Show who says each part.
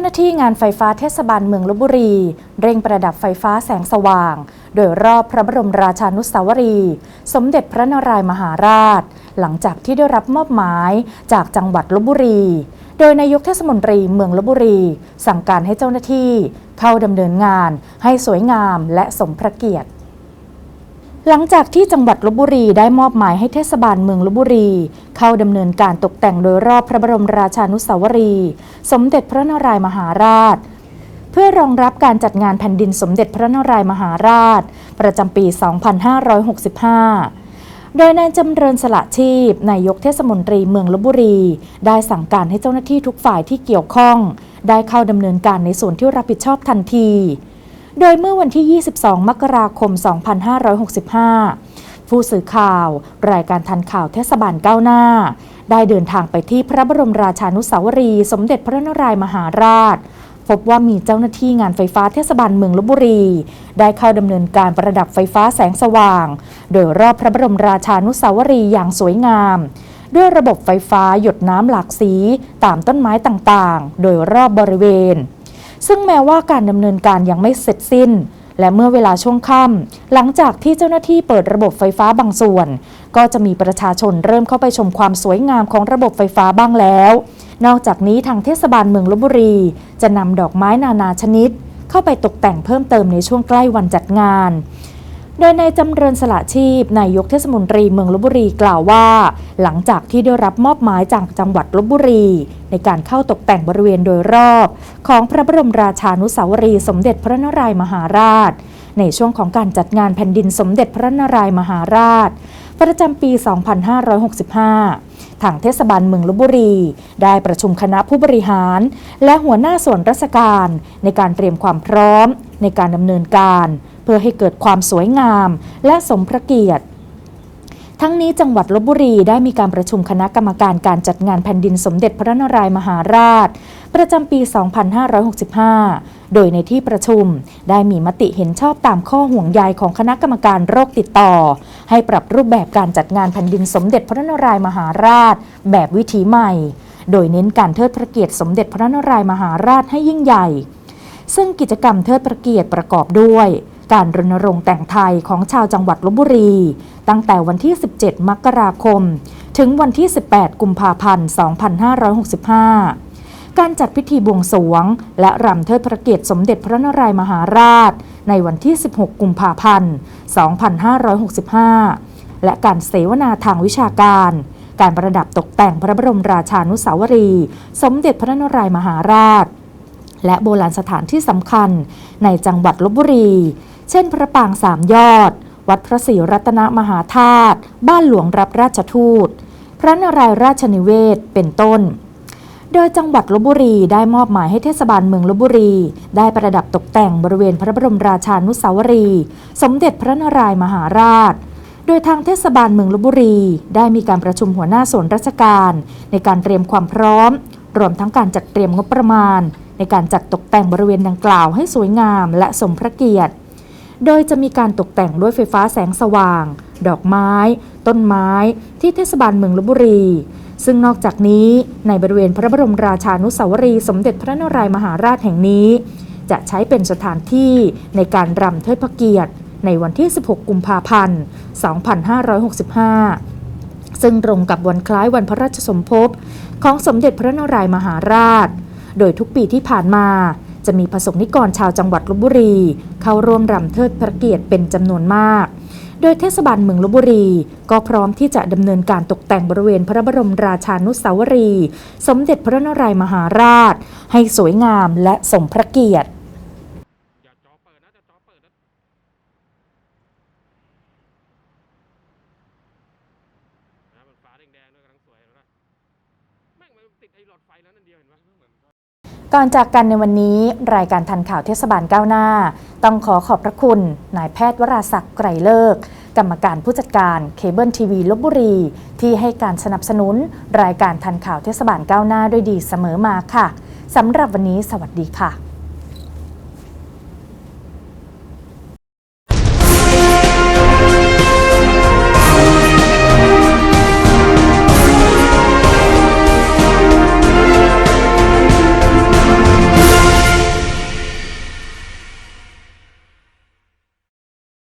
Speaker 1: เจ้าหน้าที่งานไฟฟ้าเทศบาลเมืองลบบุรี เร่งประดับไฟฟ้าแสงสว่าง โดยรอบพระบรมราชานุสาวรีย์สมเด็จพระนารายมหาราช หลังจากที่ได้รับมอบหมายจากจังหวัดลบบุรี โดยนายกเทศมนตรีเมืองลบบุรี สั่งการให้เจ้าหน้าที่ เข้าดำเนินงานให้สวยงามและสมพระเกียรติ หลังจากที่จังหวัดลบบุรีได้มอบหมายให้เทศบาลเมืองลบบุรี เข้าดำเนินการตกแต่งโดยรอบพระบรมราชานุสาวรี สมเด็จพระนารายมหาราช เพื่อรองรับการจัดงานแผ่นดินสมเด็จพระนารายมหาราช ประจำปี 2565โดยนายจำเริญสละชีพนายกเทศมนตรีเมืองลบบุรี ได้สั่งการให้เจ้าหน้าที่ทุกฝ่ายที่เกี่ยวข้อง ได้เข้าดำเนินการในส่วนที่รับผิดชอบทันที โดยเมื่อวันที่ 22 มกราคม 2565 ผู้สื่อข่าว รายการทันข่าวเทศบาลก้าวหน้า ได้เดินทางไปที่พระบรมราชานุสาวรีย์สมเด็จพระนารายมหาราช พบว่ามีเจ้าหน้าที่งานไฟฟ้าเทศบาลเมืองลบบุรี ได้เข้าดำเนินการประดับไฟฟ้าแสงสว่าง โดยรอบพระบรมราชานุสาวรีย์อย่างสวยงามด้วยระบบไฟฟ้าหยดน้ำหลากสีตามต้นไม้ต่างๆ โดยรอบบริเวณ ซึ่งแม้ว่าการดำเนินการยังไม่เสร็จสิ้น และเมื่อเวลาช่วงค่ำหลังจากที่เจ้าหน้าที่เปิดระบบไฟฟ้าบางส่วน ก็จะมีประชาชนเริ่มเข้าไปชมความสวยงามของระบบไฟฟ้าบ้างแล้ว นอกจากนี้ทางเทศบาลเมืองลบบุรี จะนำดอกไม้นานาชนิด เข้าไปตกแต่งเพิ่มเติมในช่วงใกล้วันจัดงาน โดยนายจำเริญสละชีพนายกเทศมนตรีเมืองลบบุรีกล่าวว่า หลังจากที่ได้รับมอบหมายจากจังหวัดลบบุรี ในการเข้าตกแต่งบริเวณโดยรอบ ของพระบรมราชานุสาวรีสมเด็จพระนารายมหาราช ในช่วงของการจัดงานแผ่นดินสมเด็จพระนารายมหาราช ประจำปี 2565ทางเทศบาลเมืองลบบุรี ได้ประชุมคณะผู้บริหาร และหัวหน้าส่วนราชการ ในการเตรียมความพร้อม ในการดำเนินการ พื่อให้เกิดความสวยงาม และสมพระเกียรติทั้งนี้จังหวัดลบบุรีได้มีการประชุมคณะกรรมการการจัดงานแผ่นดินสมเด็จพระนารายมหาราช ประจำปี 2565 โดยในที่ประชุมได้มีมติเห็นชอบตามข้อห่วงใยของคณะกรรมการโรคติดต่อ ให้ปรับรูปแบบการจัดงานแผ่นดินสมเด็จพระนารายมหาราช แบบวิถีใหม่ โดยเน้นการเทิดพระเกียรติสมเด็จพระนารายมหาราชให้ยิ่งใหญ่ ซึ่งกิจกรรมเทิดพระเกียรติประกอบด้วย การรณรงค์แต่งไทยของชาวจังหวัดลบบุรี ตั้งแต่วันที่ 17 มกราคม ถึงวันที่ 18 กุมภาพันธ์ 2565 การจัดพิธีบวงสรวง และรำเทิดพระเกียรติสมเด็จพระนารายมหาราช ในวันที่ 16 กุมภาพันธ์ 2565 และการเสวนาทางวิชาการการประดับตกแต่งพระบรมราชานุสาวรี สมเด็จพระนรายมหาราช และโบราณสถานที่สำคัญในจังหวัดลบบุรี เช่น พระปางสามยอด วัดพระศรีรัตนมหาธาตุ บ้านหลวงรับราชทูต พระนารายราชนิเวศ เป็นต้น โดยจังหวัดลบบุรีได้มอบหมายให้เทศบาลเมืองลบบุรี ได้ประดับตกแต่งบริเวณพระบรมราชานุสาวรีย์สมเด็จพระนารายมหาราชโดยทางเทศบาลเมืองลบบุรี ได้มีการประชุมหัวหน้าส่วนราชการ ในการเตรียมความพร้อม รวมทั้งการจัดเตรียมงบประมาณ ในการจัดตกแต่งบริเวณดังกล่าวให้สวยงามและสมพระเกียรติ โดยจะมีการตกแต่งด้วยไฟฟ้าแสงสว่าง ดอกไม้ ต้นไม้ ที่เทศบาลเมืองลบบุรี ซึ่งนอกจากนี้ในบริเวณพระบรมราชานุสาวรีสมเด็จพระนารายมหาราชแห่งนี้ จะใช้เป็นสถานที่ในการรำเทิดพระเกียรติ ในวันที่ 16 กุมภาพันธ์ 2565ซึ่งตรงกับวันคล้ายวันพระราชสมภพของสมเด็จพระนารายมหาราช โดยทุกปีที่ผ่านมา จะมีประสงนิกรชาวจังหวัดลบบุรี เข้าร่วมรำเทิดพระเกียรติเป็นจำนวนมาก โดยเทศบาลเมืองลบบุรี ก็พร้อมที่จะดำเนินการตกแต่งบริเวณพระบรมราชานุสาวรี สมเด็จพระนารายมหาราช ให้สวยงามและสมพระเกียรติ
Speaker 2: แดงๆด้วยกำลังสวยเห็นปะแม่งมันติดไอ้หลอดไฟแล้วนั่นเดียวเห็นปะเหม
Speaker 1: ก่อนจากกันในวันนี้รายการทันข่าวเทศบาลก้าวหน้า ต้องขอขอบพระคุณนายแพทย์วราศักดิ์ไกรเลิก กรรมการผู้จัดการเคเบิลทีวีลบบุรี ที่ให้การสนับสนุน รายการทันข่าวเทศบาลก้าวหน้าด้วยดีเสมอมาค่ะสำหรับวันนี้สวัสดีค่ะ